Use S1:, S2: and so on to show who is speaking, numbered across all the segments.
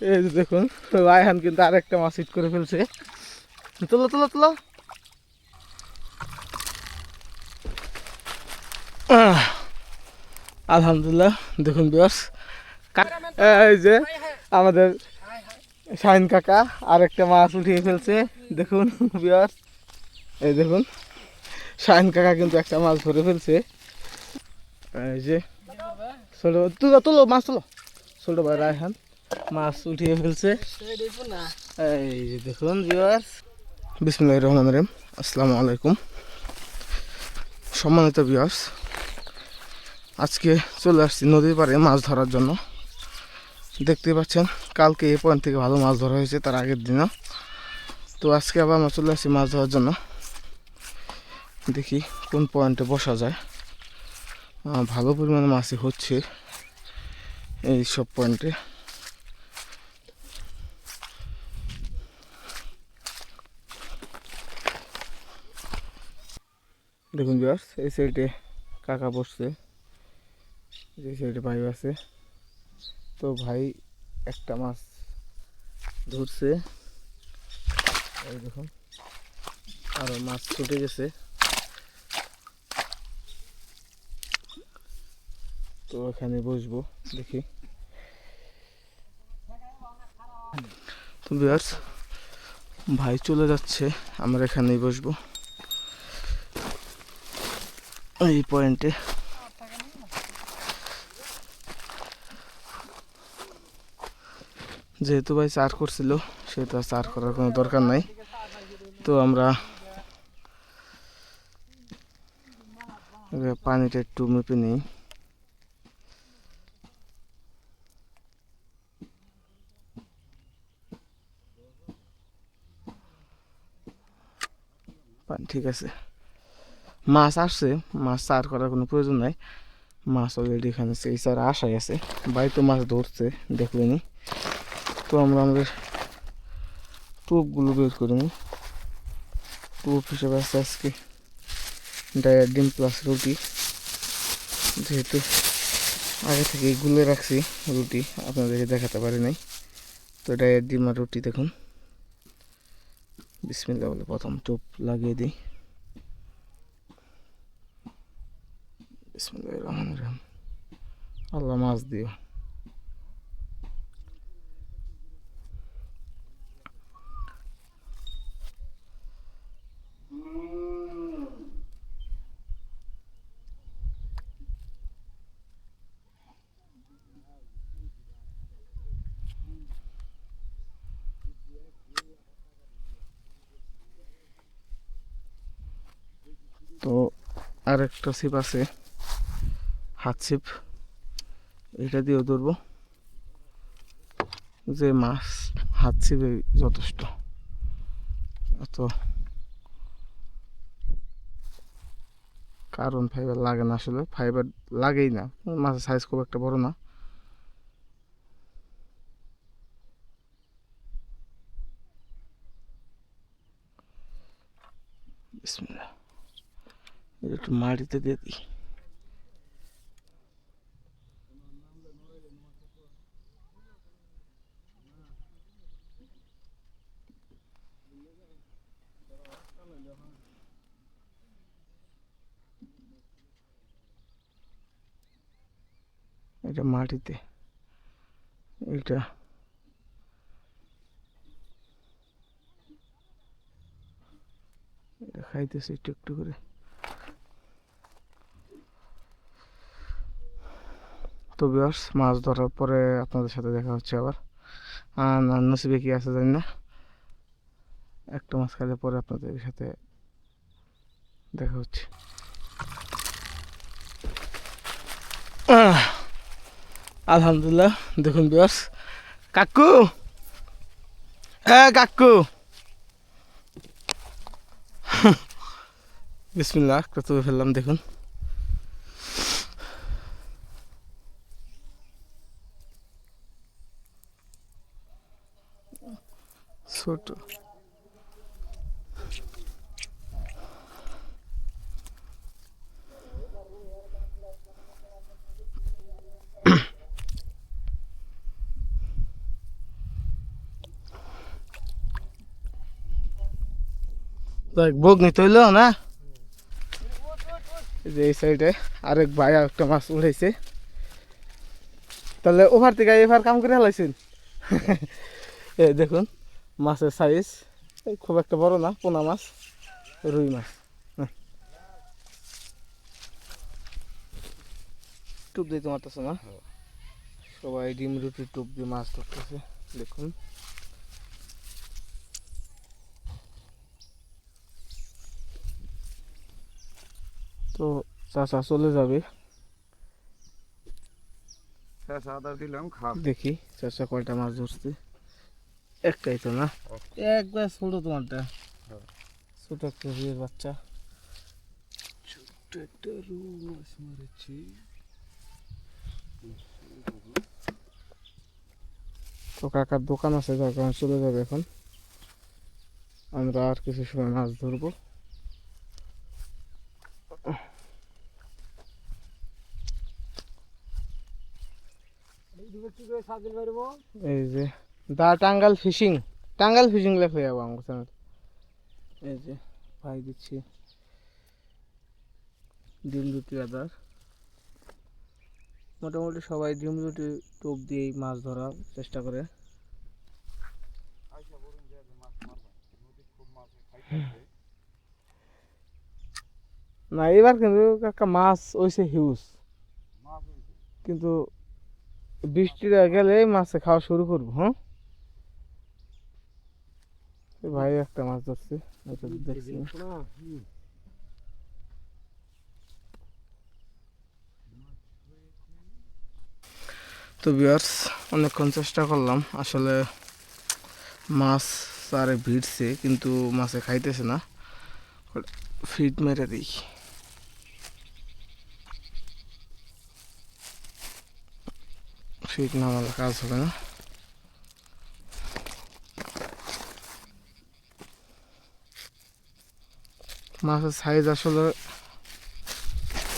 S1: এই যে দেখুন, রায়হান কিন্তু আরেকটা মাছ হিট করে ফেলছে। তোলো তোলো তোলো। আলহামদুলিল্লাহ, দেখুন বিয়াস এই যে আমাদের শাহিন কাকা আরেকটা মাছ উঠিয়ে ফেলছে, দেখুন বিয়াস এই দেখুন, শাহিন কাকা কিন্তু একটা মাছ ধরে ফেলছে। এই যে ছোট তুলো তুলো, মাছ তুলো। ছোট ভাই, রায়হান। মাছ উঠিয়ে ফেলছে। এই দেখুন ভিউয়ার্স বিসমুল্লাহির রহমানির রহিম। আসসালামু আলাইকুম। সম্মানিত ভিউয়ার্স আজকে চলে আসছি নদীর পাড়ে মাছ ধরার জন্য। দেখতে পাচ্ছেন, কালকে এই পয়েন্ট থেকে ভালো মাছ ধরা হয়েছে, তার আগের দিনও। তো আজকে আবার আমরা চলে আসছি মাছ ধরার জন্য। দেখি কোন পয়েন্টে বসা যায়। ভালো পরিমাণে মাছই হচ্ছে এই সব পয়েন্টে দেখুন বিয়ার্স এই সাইডে কাকা বসছে যে সাইডে ভাই আছে। তো ভাই একটা মাছ ধরছে। এই দেখুন, আরও মাছ ছুটে গেছে। তো এখানে বসবো, দেখি। তো বিয়ার্স ভাই চলে যাচ্ছে, আমরা এখানেই বসবো। এই পয়েন্টে যেহেতু ভাই চার করছিল, সেহেতু আর চার করার কোনো দরকার নাই। তো আমরা পানিটা একটু মেপে নিই। ঠিক আছে। মাছ আসছে মাছ চার করার কোনো প্রয়োজন নাই। মাছ অলরেডি এখানে সেই চার আশায় আছে। বাড়ি তো মাছ ধরছে দেখলেনি তো আমরা আমাদের টোপগুলো বের করে নিই। টোপ হিসেবে আছে আজকে ডায়ার ডিম প্লাস রুটি। যেহেতু আগে থেকে গুলে রাখছি রুটি, আপনাদেরকে দেখাতে পারি নাই। তো ডায়ার ডিম আর রুটি দেখুন। বিসমিল্লা বলে প্রথম টোপ লাগিয়ে দিই। বিসমিল্লাহির রহমানির রহিম আল্লাহ মাছ দিও তো আরেকটা ছিপ আছে। হাত ছিপ এটা দিয়েও ধরবো। যে মাছ হাত ছিপে যথেষ্ট। অত কারণ ফাইবার লাগে না আসলে। ফাইবার লাগেই না। মাছের সাইজ খুব একটা বড় না। একটু মাটিতে দিয়ে দিই। এটা মাটিতে। এটা। খাইতেছে একটু একটু করে। তো বিয়ার্স মাছ ধরার পরে আপনাদের সাথে দেখা হচ্ছে আবার। আর নসিবে কি আছে জানি না। একটা মাছ খাইলে পরে আপনাদের সাথে দেখা হচ্ছে। আলহামদুলিল্লাহ দেখুন বিয়ার্স কাকু! হ্যাঁ কাকু! বিসমিল্লাহ তুলে ফেললাম দেখুন। ছোট। দেখ ভোগ নিতে হইল না? যে এই সাইডে আরেক ভাই একটা মাছ উঠাইছে তাহলে ওভার থেকে এভার কাম করে হেলাইছেন? এই দেখুন, মাছের সাইজ খুব একটা বড় না, পোনা মাছ, রুই মাছ। টুপ দিতে মারতেছে না? সবাই ডিম রুটি, টুপ দিয়ে মাছ ধরতেছে, দেখুন। তো চাচা চলে যাবে।
S2: শেষ আদার দিলাম খা
S1: দেখি চাচা কয়টা মাছ ধরছে। একটাই তো না? একবার ছোট তোমারটা।
S2: হ্যাঁ।
S1: ছোট একটা রুইয়ের বাচ্চা।
S2: ছোট্ট একটা রুই মাছ মারেছি।
S1: তো কাকার দোকান আছে যার কারণে চলে যাবে এখন। আমরা আর কিছু সময় মাছ ধরবো। এই যে দা টাঙ্গাল ফিশিং। টাঙ্গাল ফিশিং লেখা যাব আমার চ্যানেল এই যে ভাই দিচ্ছি। ডিম রুটি আদার। মোটামুটি সবাই ডিম রুটি টোপ দিয়েই মাছ ধরার চেষ্টা করে। না এবার কিন্তু কাকা মাছ ওইসে হিউজ। কিন্তু বৃষ্টিটা গেলে মাছে খাওয়া শুরু করব হ্যাঁ? ভাই একটা মাছ ধরছে দেখছি। তো বিয়ার্স অনেকক্ষণ চেষ্টা করলাম, আসলে মাছ সারে ভিড়ছে, কিন্তু মাছে খাইতেছে না। ফিট মেরে দিই। ফিট না মারলে কাজ হবে না। মাছের সাইজ আসলে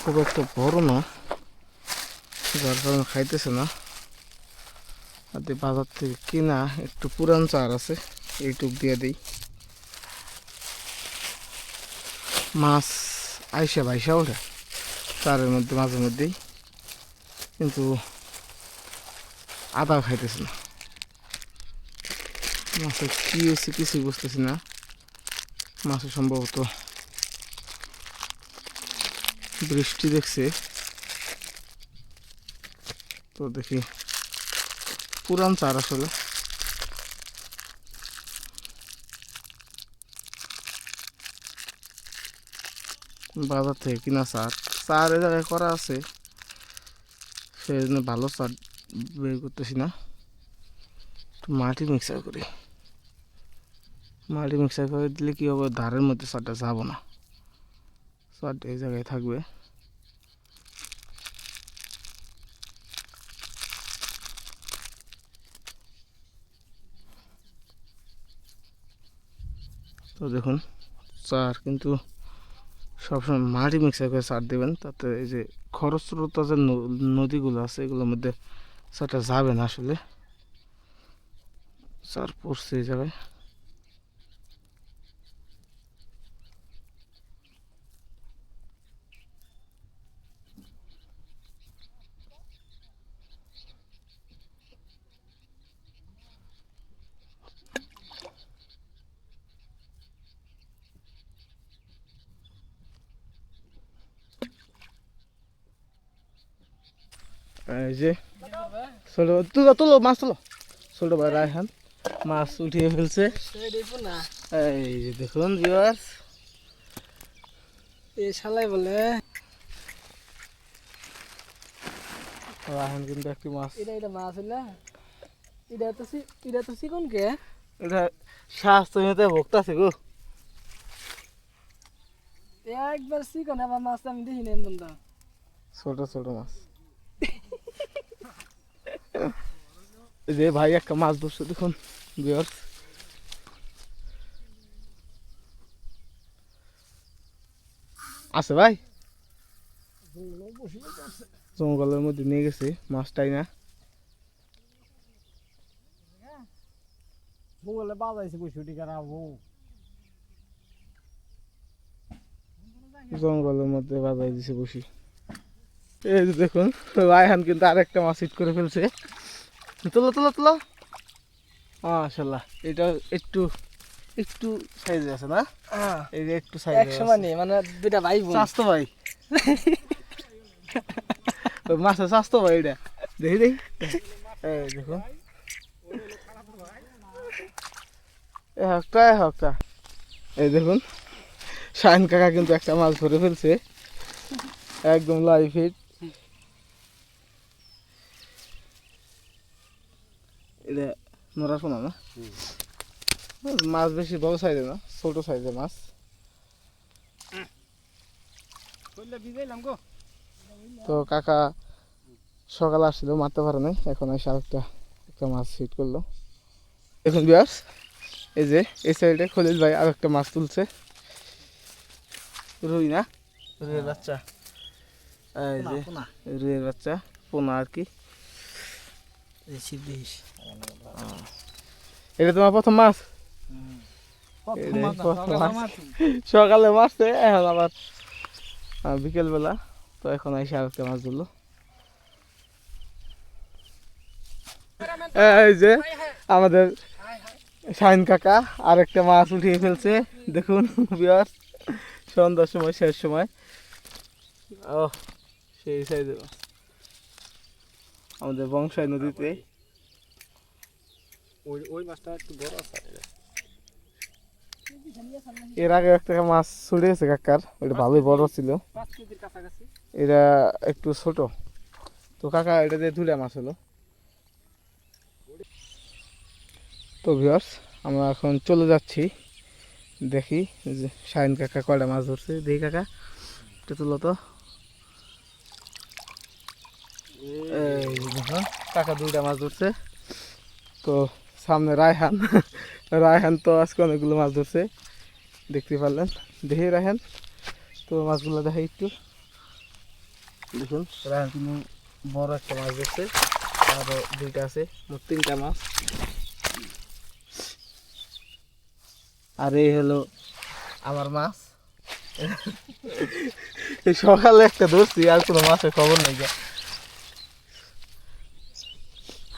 S1: খুব একটা বড় না, যার কারণে খাইতেছে না। আর বাজার থেকে কিনা একটু পুরান চার আছে, এইটুক দিয়ে দিই। মাছ আইসা বাইসা ওঠে, চারের মধ্যে মাঝে মধ্যেই। কিন্তু আদা খাইতেছে না। মাছের কী হয়েছে কিছুই বুঝতেছি না। মাছের সম্ভবত বৃষ্টি দেখছে। তো দেখি পুরান চার আসলে। বাজার থেকে কিনা চার। চার এ জায়গায় করা আছে। সেই জন্য ভালো চার বের করতেছি না। মাটি মিক্সার করি। মাটি মিক্সার করে দিলে কি হবে? ধারের মধ্যে চারটা যাব না। চারটা এই জায়গায় থাকবে। তো দেখুন সার কিন্তু সবসময় মাটি মিক্সার করে সার দেবেন। তাতে এই যে খরস্রোতা যে নদীগুলো আছে, এগুলোর মধ্যে সারটা যাবে না আসলে। সার পড়ছে জায়গায়। এই যে ছোট তুলো তুলো মাছ তুলো। ছোট ভাই রায়হান মাছ উঠিয়ে ফেলছে। এই দেখুন ভিউয়ার্স
S3: শালাই বলে।
S1: রায়হান কিন্তু একটি মাছ।
S3: এটা এটা মাছ হইলা এটা তো এটা তো চিকন কে
S1: এটা স্বাস্থ্য নিতে ভোগতাছে গো।
S3: একবার চিকন আবার মাছ আমি দেখি নেন বন্ধা।
S1: ছোট ছোট মাছ এই যে ভাই একটা মাছ ধরছে দেখুন ভিউয়ার্স আছে ভাই? জঙ্গলের মধ্যে নিয়ে গেছে মাছটাই না।
S3: মোবাইলে বাজাইছে বসে টিকা
S1: জঙ্গলের মধ্যে বাজাই দিছে বসি। এই দেখুন রায়হান কিন্তু আরেকটা মাছ হিট করে ফেলছে। তোলো তোলো তোলো। মাশাল্লাহ এটা একটু একটু সাইজে আছে না? এই যে একটু সাইজে
S3: এক সমানে মানে দুইটা ভাই বোন।
S1: স্বাস্থ্য ভাই। ওই মাছের স্বাস্থ্য ভাই এটা। দেখি দেখি। এই দেখুন এ হকটা এ হকটা এই দেখুন শাহিন কাকা কিন্তু একটা মাছ ধরে ফেলছে। একদম লাইভ হিট এটা নড়া শোনা না? মাছ বেশি বড় সাইজে না ছোট সাইজের মাছ। তো কাকা সকালে আসছিল মারতে পারে নাই। এখন এসে আরেকটা একটা মাছ হিট করল। এখন বিয়াস এই যে এই সাইডে খলিল ভাই আর একটা মাছ তুলছে। রুই না? রুইয়ের বাচ্চা। এই যে রুইয়ের বাচ্চা পোনা আর কি।
S3: দেশ
S1: এটা তোমার প্রথম মাছ। সকালে মারছে এখন আবার বিকেলবেলা। তো এখন এসে আরেকটা মাছ ধরলো। এই যে আমাদের শাহিন কাকা আর একটা মাছ উঠিয়ে ফেলছে। দেখুন বিয়ার সন্ধ্যার সময় শেষ সময়। ও সেই সাইজের মাছ। আমাদের বংশাই নদীতে।
S2: ওই ওই মাছটা একটু বড় আছে
S1: এর আগে একটা মাছ ছুটে গেছে কাকার ওটা ভালোই বড় ছিল। এটা একটু ছোট। তো কাকা এটা দিয়ে ধুলে মাছ হলো। তো ভিউয়ার্স আমরা এখন চলে যাচ্ছি। দেখি যে শাহিন কাকা কয়টা মাছ ধরছে। দেখি কাকা এটা তুলো তো কাকা দুইটা মাছ ধরছে। তো সামনে রায়হান রায়হান তো আজকে অনেকগুলো মাছ ধরছে। দেখতে পারলেন? দেখি রায়হান। তো মাছগুলো দেখাই একটু। দেখুন, রায়হান কিন্তু বড় একটা মাছ ধরছে। আরও দুইটা আছে, মোট তিনটা মাছ। আর এই হলো আমার মাছ। সকালে একটা ধরছি, আর কোনো মাছের খবর নেই গা।